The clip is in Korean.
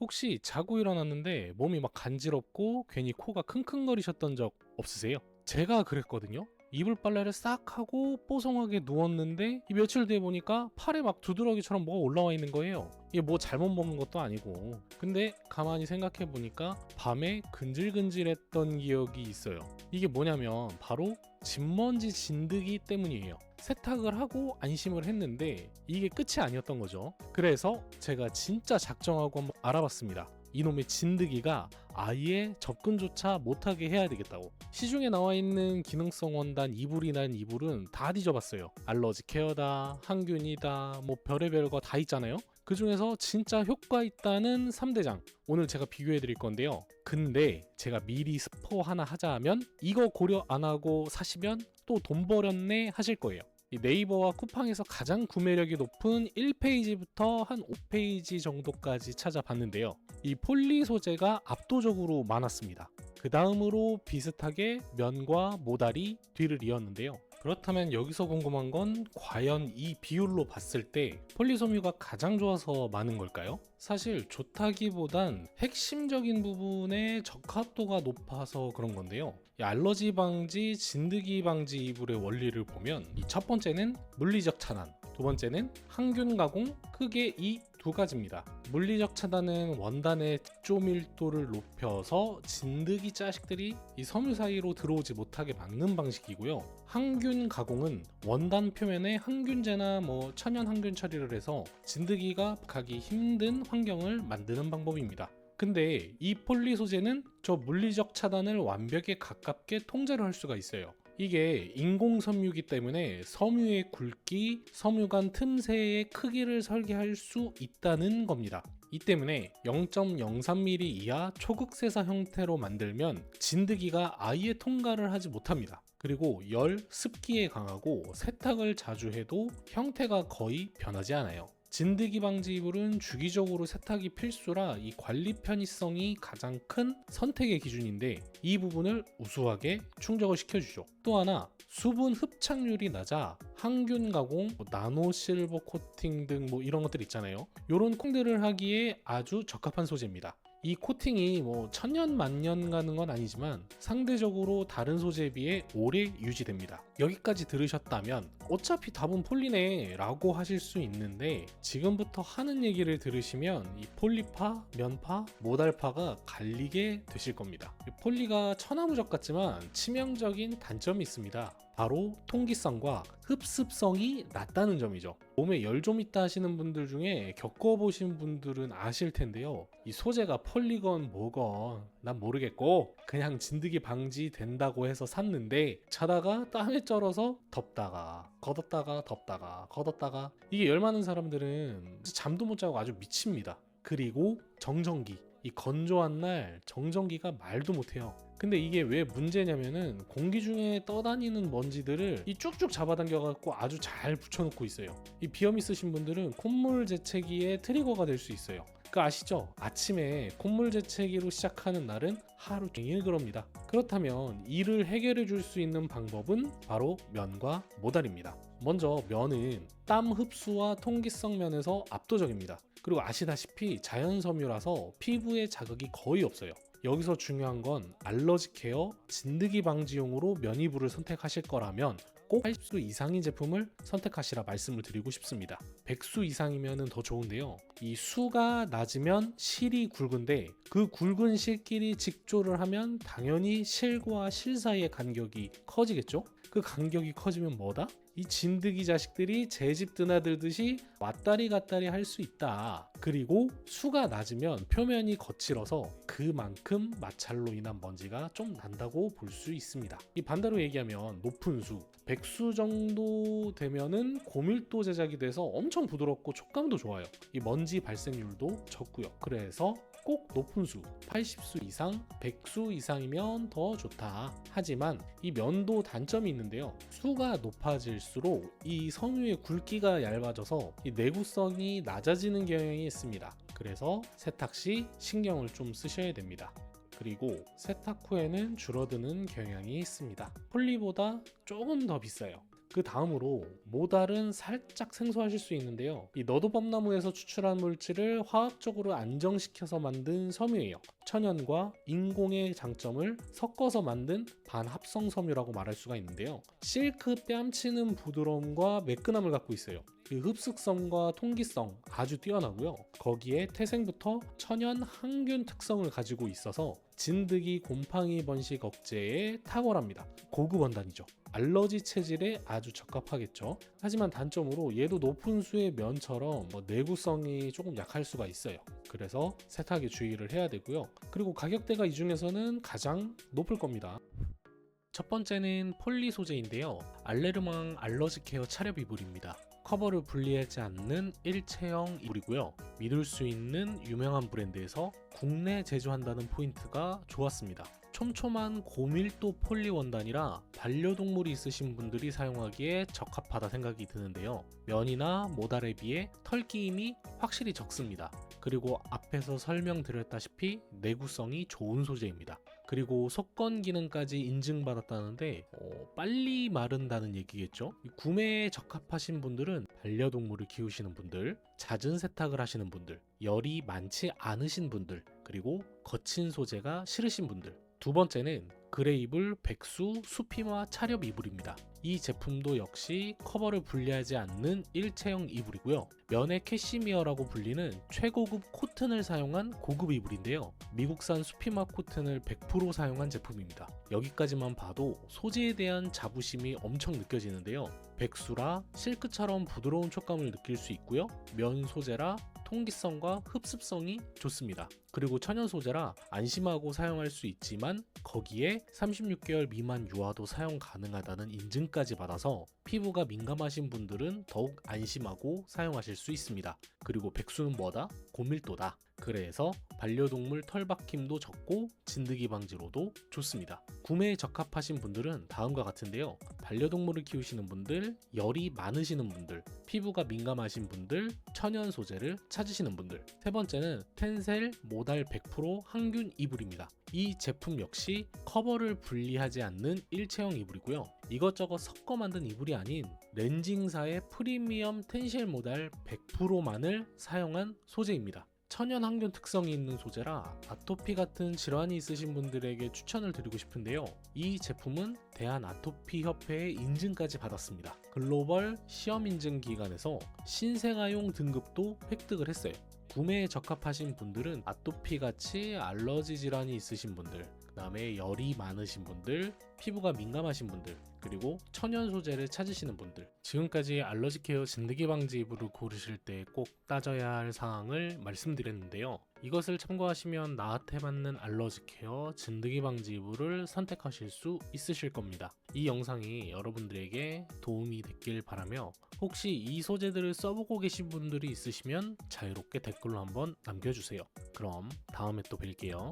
혹시 자고 일어났는데 몸이 막 간지럽고 괜히 코가 킁킁거리셨던 적 없으세요? 제가 그랬거든요. 이불 빨래를 싹 하고 뽀송하게 누웠는데 이 며칠 뒤에 보니까 팔에 막 두드러기처럼 뭐가 올라와 있는 거예요. 이게 뭐 잘못 먹은 것도 아니고. 근데 가만히 생각해 보니까 밤에 근질근질했던 기억이 있어요. 이게 뭐냐면 바로 진먼지 진드기 때문이에요. 세탁을 하고 안심을 했는데 이게 끝이 아니었던 거죠. 그래서 제가 진짜 작정하고 한번 알아봤습니다. 이놈의 진드기가 아예 접근조차 못하게 해야 되겠다고. 시중에 나와 있는 기능성 원단 이불이란 이불은 다 뒤져봤어요. 알러지 케어다, 항균이다, 뭐 별의별 거 다 있잖아요. 그 중에서 진짜 효과 있다는 3대장. 오늘 제가 비교해 드릴 건데요. 근데 제가 미리 스포 하나 하자 하면 이거 고려 안 하고 사시면 또돈 버렸네 하실 거예요. 이 네이버와 쿠팡에서 가장 구매력이 높은 1페이지부터 한 5페이지 정도까지 찾아봤는데요. 이 폴리 소재가 압도적으로 많았습니다. 그 다음으로 비슷하게 면과 모다리 뒤를 이었는데요. 그렇다면 여기서 궁금한 건 과연 이 비율로 봤을 때 폴리섬유가 가장 좋아서 많은 걸까요? 사실 좋다기보단 핵심적인 부분에 적합도가 높아서 그런 건데요. 이 알러지 방지, 진드기 방지 이불의 원리를 보면 이첫 번째는 물리적 차단, 두 번째는 항균 가공, 크게 이 두 가지입니다. 물리적 차단은 원단의 직조밀도를 높여서 진드기 자식들이 이 섬유 사이로 들어오지 못하게 막는 방식이고요. 항균 가공은 원단 표면에 항균제나 뭐 천연 항균 처리를 해서 진드기가 가기 힘든 환경을 만드는 방법입니다. 근데 이 폴리 소재는 저 물리적 차단을 완벽에 가깝게 통제를 할 수가 있어요. 이게 인공 섬유기 때문에 섬유의 굵기, 섬유 간 틈새의 크기를 설계할 수 있다는 겁니다. 이 때문에 0.03mm 이하 초극세사 형태로 만들면 진드기가 아예 통과를 하지 못합니다. 그리고 열, 습기에 강하고 세탁을 자주 해도 형태가 거의 변하지 않아요. 진드기 방지 이불은 주기적으로 세탁이 필수라 이 관리 편의성이 가장 큰 선택의 기준인데 이 부분을 우수하게 충족을 시켜주죠. 또 하나 수분 흡착률이 낮아 항균 가공, 뭐 나노 실버 코팅 등 뭐 이런 것들 있잖아요. 이런 콩들을 하기에 아주 적합한 소재입니다. 이 코팅이 뭐 천년 만년 가는 건 아니지만 상대적으로 다른 소재에 비해 오래 유지됩니다. 여기까지 들으셨다면 어차피 답은 폴리네 라고 하실 수 있는데 지금부터 하는 얘기를 들으시면 이 폴리파, 면파, 모달파가 갈리게 되실 겁니다. 이 폴리가 천하무적 같지만 치명적인 단점이 있습니다. 바로 통기성과 흡습성이 낮다는 점이죠. 몸에 열 좀 있다 하시는 분들 중에 겪어보신 분들은 아실 텐데요. 이 소재가 폴리건 뭐건 난 모르겠고 그냥 진드기 방지 된다고 해서 샀는데 자다가 땀에 쩔어서 덥다가 걷었다가 덥다가 걷었다가 이게 열 많은 사람들은 잠도 못 자고 아주 미칩니다. 그리고 정전기 이 건조한 날 정전기가 말도 못해요. 근데 이게 왜 문제냐면은 공기 중에 떠다니는 먼지들을 이 쭉쭉 잡아당겨 갖고 아주 잘 붙여놓고 있어요. 이 비염 있으신 분들은 콧물 재채기의 트리거가 될 수 있어요. 그 아시죠? 아침에 콧물 재채기로 시작하는 날은 하루 종일 그럽니다. 그렇다면 이를 해결해 줄 수 있는 방법은 바로 면과 모달입니다. 먼저 면은 땀 흡수와 통기성 면에서 압도적입니다. 그리고 아시다시피 자연 섬유라서 피부에 자극이 거의 없어요. 여기서 중요한 건 알러지 케어, 진드기 방지용으로 면이불을 선택하실 거라면 꼭 80수 이상인 제품을 선택하시라 말씀을 드리고 싶습니다. 100수 이상이면 더 좋은데요. 이 수가 낮으면 실이 굵은데 그 굵은 실끼리 직조를 하면 당연히 실과 실 사이의 간격이 커지겠죠? 그 간격이 커지면 뭐다? 이 진드기 자식들이 제 집 드나들듯이 왔다리 갔다리 할 수 있다. 그리고 수가 낮으면 표면이 거칠어서 그만큼 마찰로 인한 먼지가 좀 난다고 볼 수 있습니다. 이 반대로 얘기하면 높은 수, 100수 정도 되면은 고밀도 제작이 돼서 엄청 부드럽고 촉감도 좋아요. 이 먼지 발생률도 적고요. 그래서 꼭 높은 수, 80수 이상, 100수 이상이면 더 좋다. 하지만 이 면도 단점이 있는데요. 수가 높아질 수록 이 섬유의 굵기가 얇아져서 이 내구성이 낮아지는 경향이 있습니다. 그래서 세탁 시 신경을 좀 쓰셔야 됩니다. 그리고 세탁 후에는 줄어드는 경향이 있습니다. 폴리보다 조금 더 비싸요. 그 다음으로 모달은 살짝 생소하실 수 있는데요. 이 너도밤나무에서 추출한 물질을 화학적으로 안정시켜서 만든 섬유예요. 천연과 인공의 장점을 섞어서 만든 반합성 섬유라고 말할 수가 있는데요. 실크 뺨치는 부드러움과 매끈함을 갖고 있어요. 그 흡습성과 통기성 아주 뛰어나고요. 거기에 태생부터 천연 항균 특성을 가지고 있어서 진드기 곰팡이 번식 억제에 탁월합니다. 고급 원단이죠. 알러지 체질에 아주 적합하겠죠. 하지만 단점으로 얘도 높은 수의 면처럼 뭐 내구성이 조금 약할 수가 있어요. 그래서 세탁에 주의를 해야 되고요. 그리고 가격대가 이 중에서는 가장 높을 겁니다. 첫 번째는 폴리 소재인데요. 알레르망 알러지 케어 차렵 이불입니다. 커버를 분리하지 않는 일체형 이불이고요. 믿을 수 있는 유명한 브랜드에서 국내 제조한다는 포인트가 좋았습니다. 촘촘한 고밀도 폴리 원단이라 반려동물이 있으신 분들이 사용하기에 적합하다 생각이 드는데요. 면이나 모달에 비해 털끼임이 확실히 적습니다. 그리고 앞에서 설명드렸다시피 내구성이 좋은 소재입니다. 그리고 속건 기능까지 인증받았다는데 어, 빨리 마른다는 얘기겠죠. 이 구매에 적합하신 분들은 반려동물을 키우시는 분들, 잦은 세탁을 하시는 분들, 열이 많지 않으신 분들, 그리고 거친 소재가 싫으신 분들. 두 번째는 그레이블 백수 수피마 차렵 이불입니다. 이 제품도 역시 커버를 분리하지 않는 일체형 이불이고요. 면의 캐시미어라고 불리는 최고급 코튼을 사용한 고급 이불인데요. 미국산 수피마 코튼을 100% 사용한 제품입니다. 여기까지만 봐도 소재에 대한 자부심이 엄청 느껴지는데요. 백수라 실크처럼 부드러운 촉감을 느낄 수 있고요. 면 소재라 통기성과 흡습성이 좋습니다. 그리고 천연 소재라 안심하고 사용할 수 있지만 거기에 36개월 미만 유아도 사용 가능하다는 인증까지 받아서 피부가 민감하신 분들은 더욱 안심하고 사용하실 수 있습니다. 그리고 백수는 뭐다? 고밀도다. 그래서 반려동물 털박힘도 적고 진드기 방지로도 좋습니다. 구매에 적합하신 분들은 다음과 같은데요. 반려동물을 키우시는 분들, 열이 많으시는 분들, 피부가 민감하신 분들, 천연 소재를 찾으시는 분들. 세 번째는 텐셀 모달 100% 항균 이불입니다. 이 제품 역시 커버를 분리하지 않는 일체형 이불이고요. 이것저것 섞어 만든 이불이 아닌 렌징사의 프리미엄 텐실 모달 100%만을 사용한 소재입니다. 천연 항균 특성이 있는 소재라 아토피 같은 질환이 있으신 분들에게 추천을 드리고 싶은데요. 이 제품은 대한 아토피 협회의 인증까지 받았습니다. 글로벌 시험 인증 기관에서 신생아용 등급도 획득을 했어요. 구매에 적합하신 분들은 아토피 같이 알러지 질환이 있으신 분들, 그 다음에 열이 많으신 분들, 피부가 민감하신 분들, 그리고 천연 소재를 찾으시는 분들. 지금까지 알러지 케어 진드기 방지 이불을 고르실 때 꼭 따져야 할 사항을 말씀드렸는데요. 이것을 참고하시면 나한테 맞는 알러지 케어 진드기 방지 이불을 선택하실 수 있으실 겁니다. 이 영상이 여러분들에게 도움이 됐길 바라며 혹시 이 소재들을 써보고 계신 분들이 있으시면 자유롭게 댓글로 한번 남겨주세요. 그럼 다음에 또 뵐게요